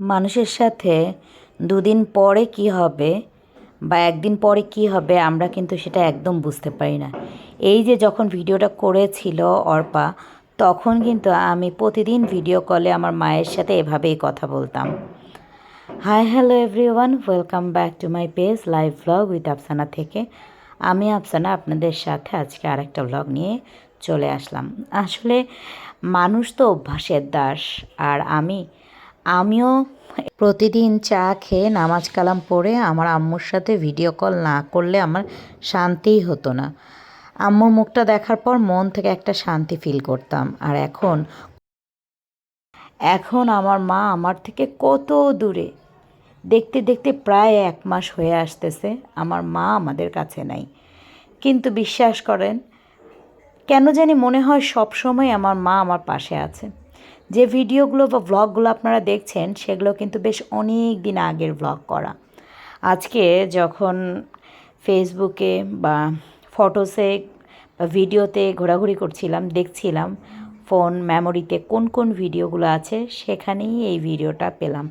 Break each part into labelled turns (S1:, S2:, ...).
S1: মানুষের সাথে দুদিন পরে কি হবে বা একদিন পরে কি হবে আমরা কিন্তু সেটা একদম বুঝতে পারি না। এই যে যখন ভিডিওটা করেছিল অর্পা, তখন কিন্তু আমি প্রতিদিন ভিডিও কলে আমার মায়ের সাথে এভাবেই কথা বলতাম। Hi, hello everyone, welcome back to my page live blog with Afsana থেকে। আমি আফসানা, আপনাদের সাথে আজকে আরেকটা ব্লগ নিয়ে চলে আসলাম। আসলে মানুষ তো অভ্যাসের দাস, আর আমি আমিও প্রতিদিন চা খেয়ে নামাজ কালাম পড়ে আমার আম্মুর সাথে ভিডিও কল না করলে আমার শান্তিই হতো না। আম্মুর মুখটা দেখার পর মন থেকে একটা শান্তি ফিল করতাম। আর এখন এখন আমার মা আমার থেকে কত দূরে? দেখতে দেখতে প্রায় এক মাস হয়ে আসতেছে, আমার মা আমাদের কাছে নাই। কিন্তু বিশ্বাস করেন, কেন জানি মনে হয় সব সময় আমার মা আমার পাশে আছে। যে ভিডিওগুলো বা ভ্লগগুলো আপনারা দেখছেন, সেগুলো কিন্তু বেশ অনেক দিন আগের ভ্লগ করা। আজকে যখন ফেসবুকে বা ফটোসে বা ভিডিওতে ঘোরাঘুরি করছিলাম, দেখছিলাম ফোন মেমোরিতে কোন কোন ভিডিওগুলো আছে, সেখানেই এই ভিডিওটা পেলাম।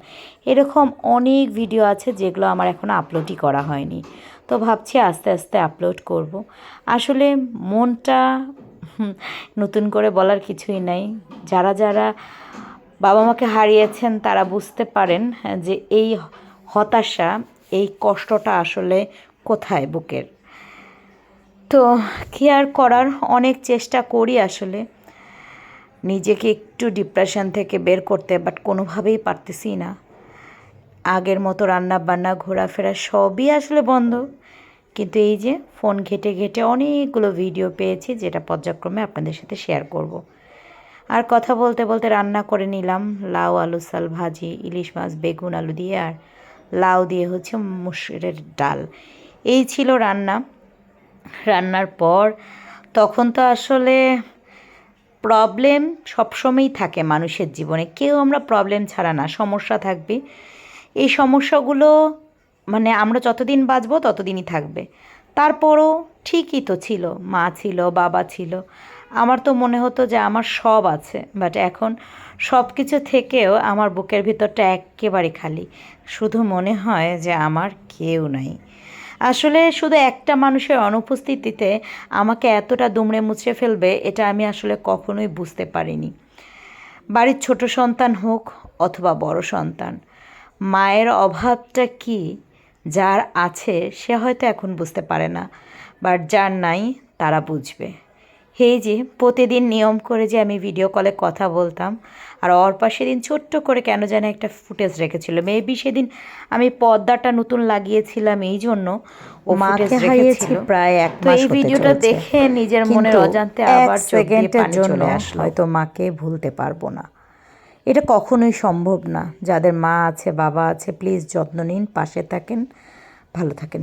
S1: এরকম অনেক ভিডিও আছে যেগুলো আমার এখনও আপলোডই করা হয়নি। তো ভাবছি আস্তে আস্তে আপলোড করব। আসলে মনটা নতুন করে বলার কিছুই নাই। যারা যারা বাবা মাকে হারিয়েছেন তারা বুঝতে পারেন হ্যাঁ, যে এই হতাশা এই কষ্টটা আসলে কোথায় বুকের। তো কি আর করার? অনেক চেষ্টা করি আসলে। নিজেকে একটু ডিপ্রেশন থেকে বের করতে বাট কোনোভাবেই পারতেছি না। আগের মতো রান্না বান্না ঘোরাফেরা সবই আসলে বন্ধ। কিন্তু এই যে ফোন ঘেটে ঘেটে অনেকগুলো ভিডিও পেয়েছি যেটা পর্যায়ক্রমে আপনাদের সাথে শেয়ার করব। আর কথা বলতে বলতে রান্না করে নিলাম। লাউ, আলু সাল ভাজি, ইলিশ মাছ, বেগুন, আলু দিয়ে আর লাউ দিয়ে হচ্ছে মুসুরের ডাল। এই ছিল রান্না। রান্নার পর তখন তো আসলে প্রবলেম সবসময়ই থাকে মানুষের জীবনে। কেউ আমরা প্রবলেম ছাড়া না, সমস্যা থাকবে এই সমস্যাগুলো মানে আমরা যতদিন বাঁচবো ততদিনই থাকবে। তারপরও ঠিকই তো ছিল, মা ছিল, বাবা ছিল। আমার তো মনে হতো যে আমার সব আছে বাট এখন সব কিছু থেকেও আমার বুকের ভিতরটা একেবারে খালি। শুধু মনে হয় যে আমার কেউ নাই। আসলে শুধু একটা মানুষের অনুপস্থিতিতে আমাকে এতটা দুমড়ে মুচড়ে ফেলবে, এটা আমি আসলে কখনোই বুঝতে পারিনি। বাড়ির ছোট সন্তান হোক অথবা বড় সন্তান, মায়ের অভাবটা কি যার আছে সে হয়তো এখন বুঝতে পারে না। বাট যার নাই তারা বুঝবে। এই যে প্রতিদিন নিয়ম করে যে আমি ভিডিও কলে কথা বলতাম আর অর্পা সেদিন ছোট্ট করে কেন যেন একটা ফুটেজ রেখেছিল। মেবি সেদিন আমি পর্দাটা নতুন লাগিয়েছিলাম এই জন্য ও
S2: মাকে
S1: ফুটেজ
S2: হারিয়েছি প্রায় এক
S1: তো
S2: মাস
S1: এই ভিডিওটা দেখে নিজের মনের অজান্তে আবার চোখ পানি
S2: জন্য
S1: চলে আসলো।
S2: হয়তো মাকে ভুলতে পারব না। এটা কখনোই সম্ভব না। যাদের মা আছে, বাবা আছে প্লিজ যত্ন নিন, পাশে থাকেন, ভালো থাকেন।